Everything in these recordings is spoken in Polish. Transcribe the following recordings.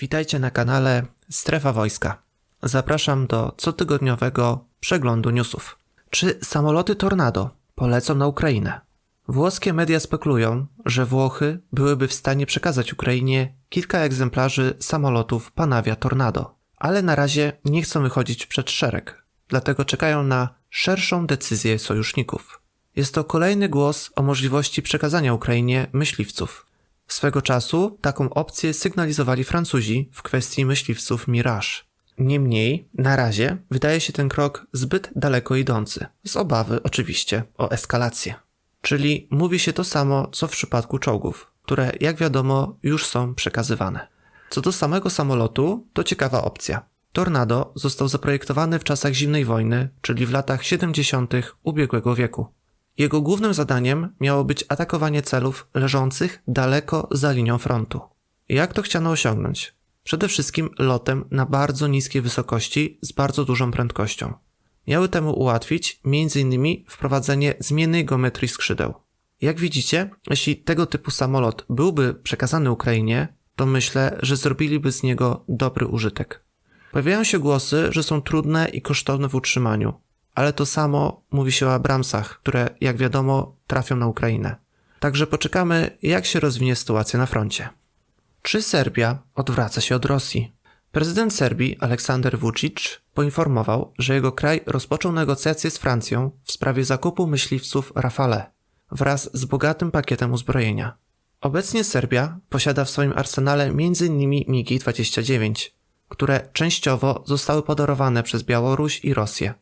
Witajcie na kanale Strefa Wojska. Zapraszam do cotygodniowego przeglądu newsów. Czy samoloty Tornado polecą na Ukrainę? Włoskie media spekulują, że Włochy byłyby w stanie przekazać Ukrainie kilka egzemplarzy samolotów Panavia Tornado, ale na razie nie chcą wychodzić przed szereg, dlatego czekają na szerszą decyzję sojuszników. Jest to kolejny głos o możliwości przekazania Ukrainie myśliwców. Swego czasu taką opcję sygnalizowali Francuzi w kwestii myśliwców Mirage. Niemniej, na razie wydaje się ten krok zbyt daleko idący, z obawy oczywiście o eskalację. Czyli mówi się to samo, co w przypadku czołgów, które jak wiadomo już są przekazywane. Co do samego samolotu, to ciekawa opcja. Tornado został zaprojektowany w czasach zimnej wojny, czyli w latach 70. ubiegłego wieku. Jego głównym zadaniem miało być atakowanie celów leżących daleko za linią frontu. Jak to chciano osiągnąć? Przede wszystkim lotem na bardzo niskiej wysokości z bardzo dużą prędkością. Miały temu ułatwić m.in. wprowadzenie zmiennej geometrii skrzydeł. Jak widzicie, jeśli tego typu samolot byłby przekazany Ukrainie, to myślę, że zrobiliby z niego dobry użytek. Pojawiają się głosy, że są trudne i kosztowne w utrzymaniu, ale to samo mówi się o Abramsach, które, jak wiadomo, trafią na Ukrainę. Także poczekamy, jak się rozwinie sytuacja na froncie. Czy Serbia odwraca się od Rosji? Prezydent Serbii Aleksander Vucic poinformował, że jego kraj rozpoczął negocjacje z Francją w sprawie zakupu myśliwców Rafale wraz z bogatym pakietem uzbrojenia. Obecnie Serbia posiada w swoim arsenale m.in. MiGi-29, które częściowo zostały podarowane przez Białoruś i Rosję.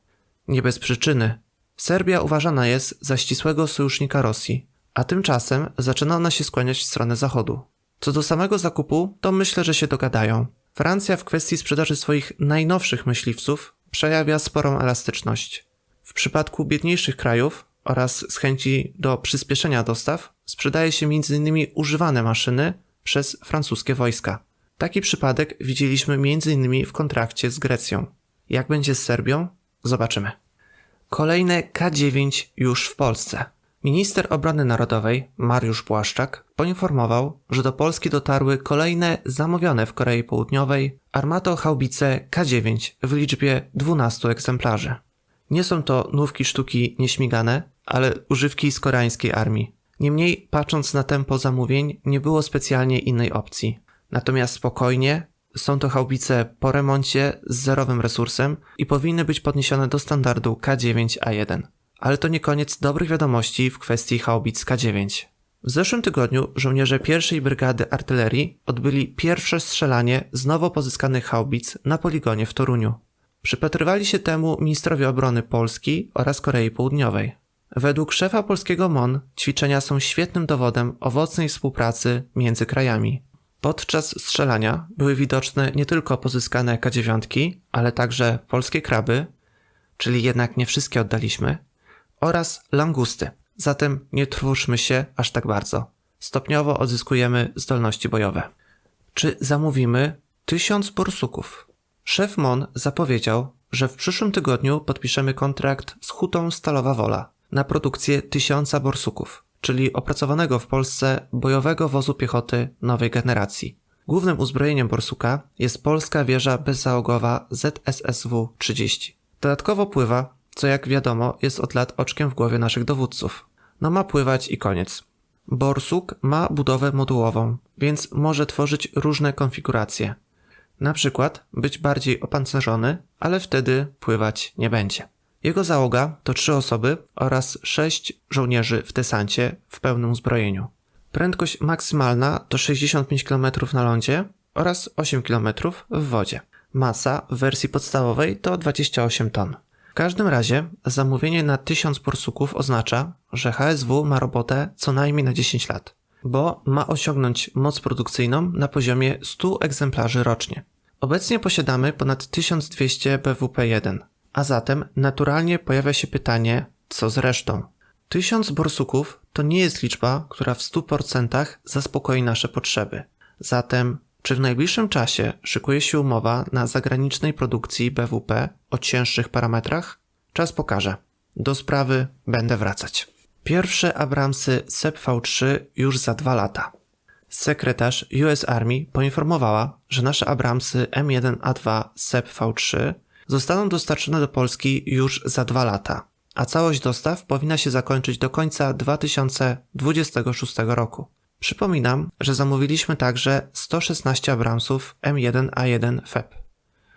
Nie bez przyczyny. Serbia uważana jest za ścisłego sojusznika Rosji, a tymczasem zaczyna ona się skłaniać w stronę zachodu. Co do samego zakupu, to myślę, że się dogadają. Francja w kwestii sprzedaży swoich najnowszych myśliwców przejawia sporą elastyczność. W przypadku biedniejszych krajów oraz z chęci do przyspieszenia dostaw sprzedaje się m.in. używane maszyny przez francuskie wojska. Taki przypadek widzieliśmy m.in. w kontrakcie z Grecją. Jak będzie z Serbią? Zobaczymy. Kolejne K9 już w Polsce. Minister Obrony Narodowej Mariusz Błaszczak poinformował, że do Polski dotarły kolejne zamówione w Korei Południowej armato-haubice K9 w liczbie 12 egzemplarzy. Nie są to nówki sztuki nieśmigane, ale używki z koreańskiej armii. Niemniej, patrząc na tempo zamówień, nie było specjalnie innej opcji. Natomiast spokojnie, są to haubice po remoncie z zerowym resursem i powinny być podniesione do standardu K9A1. Ale to nie koniec dobrych wiadomości w kwestii haubic K9. W zeszłym tygodniu żołnierze pierwszej brygady artylerii odbyli pierwsze strzelanie z nowo pozyskanych haubic na poligonie w Toruniu. Przypatrywali się temu ministrowie obrony Polski oraz Korei Południowej. Według szefa polskiego MON ćwiczenia są świetnym dowodem owocnej współpracy między krajami. Podczas strzelania były widoczne nie tylko pozyskane K9, ale także polskie kraby, czyli jednak nie wszystkie oddaliśmy, oraz langusty. Zatem nie trwóżmy się aż tak bardzo. Stopniowo odzyskujemy zdolności bojowe. Czy zamówimy tysiąc borsuków? Szef MON zapowiedział, że w przyszłym tygodniu podpiszemy kontrakt z Hutą Stalowa Wola na produkcję tysiąca borsuków czyli opracowanego w Polsce bojowego wozu piechoty nowej generacji. Głównym uzbrojeniem Borsuka jest polska wieża bezzałogowa ZSSW-30. Dodatkowo pływa, co jak wiadomo jest od lat oczkiem w głowie naszych dowódców. No ma pływać i koniec. Borsuk ma budowę modułową, więc może tworzyć różne konfiguracje. Na przykład być bardziej opancerzony, ale wtedy pływać nie będzie. Jego załoga to trzy osoby oraz sześć żołnierzy w desancie w pełnym uzbrojeniu. Prędkość maksymalna to 65 km na lądzie oraz 8 km w wodzie. Masa w wersji podstawowej to 28 ton. W każdym razie zamówienie na 1000 porsuków oznacza, że HSW ma robotę co najmniej na 10 lat, bo ma osiągnąć moc produkcyjną na poziomie 100 egzemplarzy rocznie. Obecnie posiadamy ponad 1200 BWP-1, a zatem naturalnie pojawia się pytanie, co z resztą? Tysiąc borsuków to nie jest liczba, która w 100% zaspokoi nasze potrzeby. Zatem, czy w najbliższym czasie szykuje się umowa na zagranicznej produkcji BWP o cięższych parametrach? Czas pokaże. Do sprawy będę wracać. Pierwsze Abramsy SEP V3 już za dwa lata. Sekretarz US Army poinformowała, że nasze Abramsy M1A2 SEP V3 zostaną dostarczone do Polski już za dwa lata, a całość dostaw powinna się zakończyć do końca 2026 roku. Przypominam, że zamówiliśmy także 116 Abramsów M1A1 FEP,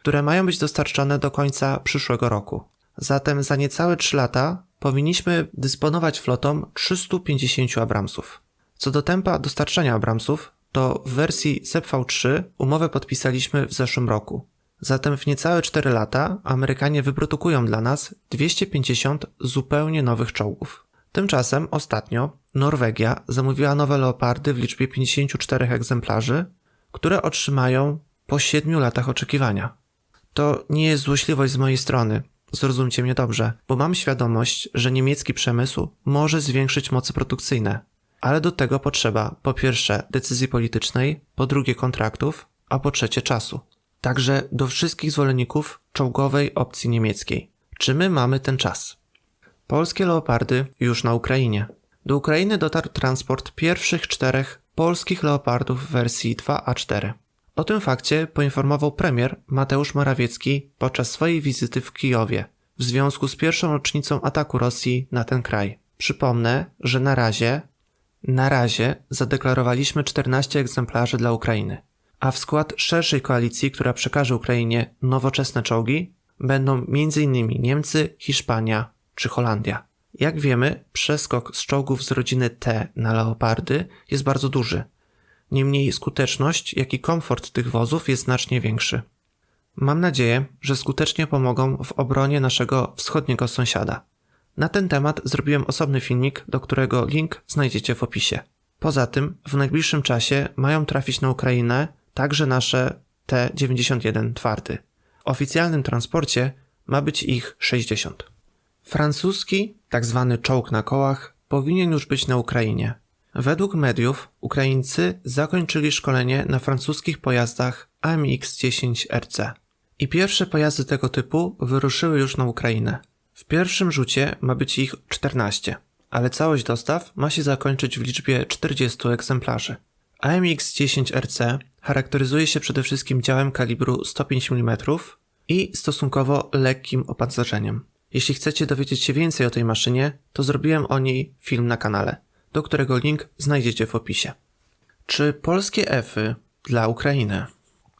które mają być dostarczone do końca przyszłego roku. Zatem za niecałe 3 lata powinniśmy dysponować flotą 350 Abramsów. Co do tempa dostarczania Abramsów, to w wersji ZEPV3 umowę podpisaliśmy w zeszłym roku. Zatem w niecałe 4 lata Amerykanie wyprodukują dla nas 250 zupełnie nowych czołgów. Tymczasem ostatnio Norwegia zamówiła nowe leopardy w liczbie 54 egzemplarzy, które otrzymają po 7 latach oczekiwania. To nie jest złośliwość z mojej strony, zrozumcie mnie dobrze, bo mam świadomość, że niemiecki przemysł może zwiększyć moce produkcyjne, ale do tego potrzeba po pierwsze decyzji politycznej, po drugie kontraktów, a po trzecie czasu. Także do wszystkich zwolenników czołgowej opcji niemieckiej. Czy my mamy ten czas? Polskie leopardy już na Ukrainie. Do Ukrainy dotarł transport pierwszych czterech polskich leopardów w wersji 2A4. O tym fakcie poinformował premier Mateusz Morawiecki podczas swojej wizyty w Kijowie w związku z pierwszą rocznicą ataku Rosji na ten kraj. Przypomnę, że na razie, na razie zadeklarowaliśmy 14 egzemplarzy dla Ukrainy, a w skład szerszej koalicji, która przekaże Ukrainie nowoczesne czołgi, będą m.in. Niemcy, Hiszpania czy Holandia. Jak wiemy, przeskok z czołgów z rodziny T na leopardy jest bardzo duży. Niemniej skuteczność, jak i komfort tych wozów jest znacznie większy. Mam nadzieję, że skutecznie pomogą w obronie naszego wschodniego sąsiada. Na ten temat zrobiłem osobny filmik, do którego link znajdziecie w opisie. Poza tym, w najbliższym czasie mają trafić na Ukrainę także nasze T-91 twardy. W oficjalnym transporcie ma być ich 60. Francuski, tak zwany czołg na kołach, powinien już być na Ukrainie. Według mediów Ukraińcy zakończyli szkolenie na francuskich pojazdach AMX-10 RC. I pierwsze pojazdy tego typu wyruszyły już na Ukrainę. W pierwszym rzucie ma być ich 14, ale całość dostaw ma się zakończyć w liczbie 40 egzemplarzy. AMX-10 RC charakteryzuje się przede wszystkim działem kalibru 105 mm i stosunkowo lekkim opancerzeniem. Jeśli chcecie dowiedzieć się więcej o tej maszynie, to zrobiłem o niej film na kanale, do którego link znajdziecie w opisie. Czy polskie F-y dla Ukrainy?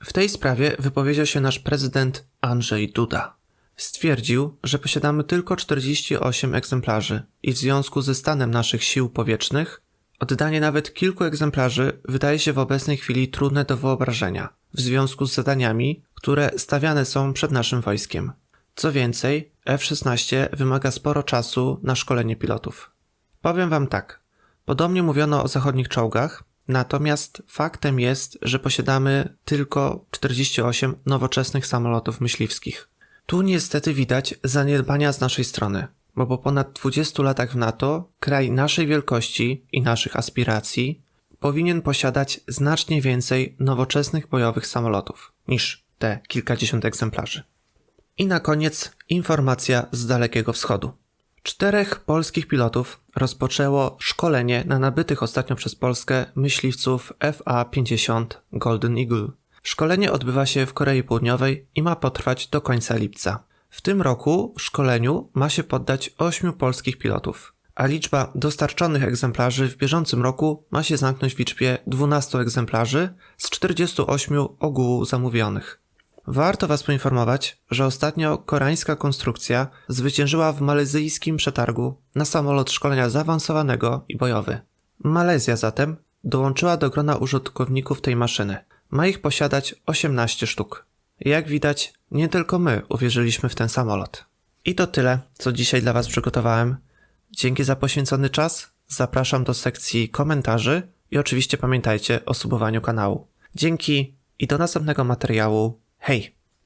W tej sprawie wypowiedział się nasz prezydent Andrzej Duda. Stwierdził, że posiadamy tylko 48 egzemplarzy i w związku ze stanem naszych sił powietrznych oddanie nawet kilku egzemplarzy wydaje się w obecnej chwili trudne do wyobrażenia w związku z zadaniami, które stawiane są przed naszym wojskiem. Co więcej, F-16 wymaga sporo czasu na szkolenie pilotów. Powiem wam tak. Podobnie mówiono o zachodnich czołgach, natomiast faktem jest, że posiadamy tylko 48 nowoczesnych samolotów myśliwskich. Tu niestety widać zaniedbania z naszej strony, bo po ponad 20 latach w NATO kraj naszej wielkości i naszych aspiracji powinien posiadać znacznie więcej nowoczesnych bojowych samolotów niż te kilkadziesiąt egzemplarzy. I na koniec informacja z Dalekiego Wschodu. Czterech polskich pilotów rozpoczęło szkolenie na nabytych ostatnio przez Polskę myśliwców FA-50 Golden Eagle. Szkolenie odbywa się w Korei Południowej i ma potrwać do końca lipca. W tym roku szkoleniu ma się poddać ośmiu polskich pilotów, a liczba dostarczonych egzemplarzy w bieżącym roku ma się zamknąć w liczbie 12 egzemplarzy z 48 ogółu zamówionych. Warto Was poinformować, że ostatnio koreańska konstrukcja zwyciężyła w malezyjskim przetargu na samolot szkolenia zaawansowanego i bojowy. Malezja zatem dołączyła do grona użytkowników tej maszyny. Ma ich posiadać 18 sztuk. Jak widać, nie tylko my uwierzyliśmy w ten samolot. I to tyle, co dzisiaj dla Was przygotowałem. Dzięki za poświęcony czas. Zapraszam do sekcji komentarzy i oczywiście pamiętajcie o subowaniu kanału. Dzięki i do następnego materiału. Hej!